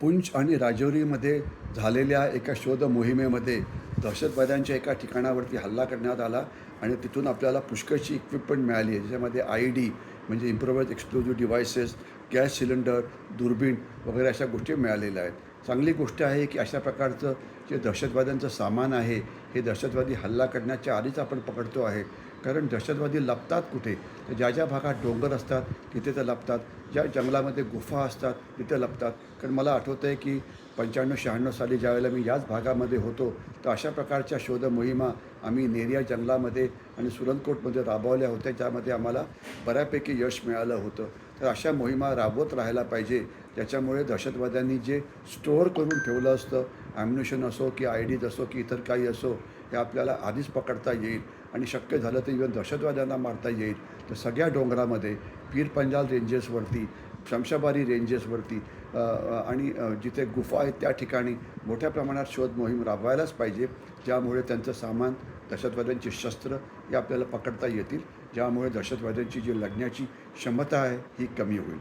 पुंछ आणि राजौरीमध्ये झालेल्या एका शोध मोहिमेमध्ये दहशतवाद्यांच्या एका ठिकाणावरती हल्ला करण्यात आला आणि तिथून आपल्याला पुष्कळची इक्विपमेंट मिळाली. आहे ज्याच्यामध्ये आय डी म्हणजे improvise explosive devices gas cylinder दुर्बीण वगैरे अशा गोष्टी मिळालेल्या आहेत. चांगली गोष्ट आहे की अशा प्रकारचं जे दहशतवाद्यांचं सामान आहे हे दहशतवादी हल्ला करण्याच्या आधीच आपण पकडतो आहे. कारण दहशतवादी लपतात कुठे? तर ज्या ज्या भागात डोंगर असतात तिथे तर लपतात. ज्या जंगलामध्ये गुफा असतात तिथे लपतात. कारण मला आठवतं आहे की पंच्याण्णव शहाण्णव साली ज्यावेळेला मी याच भागामध्ये होतो तर अशा प्रकारच्या शोध मोहिमा आम्ही नेरिया जंगलामध्ये आणि सुरनकोटमध्ये राबवल्या होत्या ज्यामध्ये आम्हाला बऱ्यापैकी यश मिळालं होतं. तर अशा मोहिमा राबवत राहायला पाहिजे. ज्याच्यामुळे दहशतवाद्यांनी जे स्टोअर करून ठेवलं असतं ॲम्युनेशन असो की आय डीज असो की इतर काही असो हे आपल्याला आधीच पकडता येईल आणि शक्य झालं तर इव्हन दहशतवाद्यांना मारता येईल. तर सगळ्या डोंगरामध्ये पीर पंजाल रेंजेसवरती शमशाबारी रेंजेसवरती आणि जिथे गुफा आहेत त्या ठिकाणी मोठ्या प्रमाणात शोध मोहीम राबवायलाच पाहिजे. ज्यामुळे त्यांचं सामान दहशतवाद्यांची शस्त्र हे आपल्याला पकडता येतील. ज्यामुळे दहशतवाद्यांची जी लढण्याची क्षमता आहे ही कमी होईल.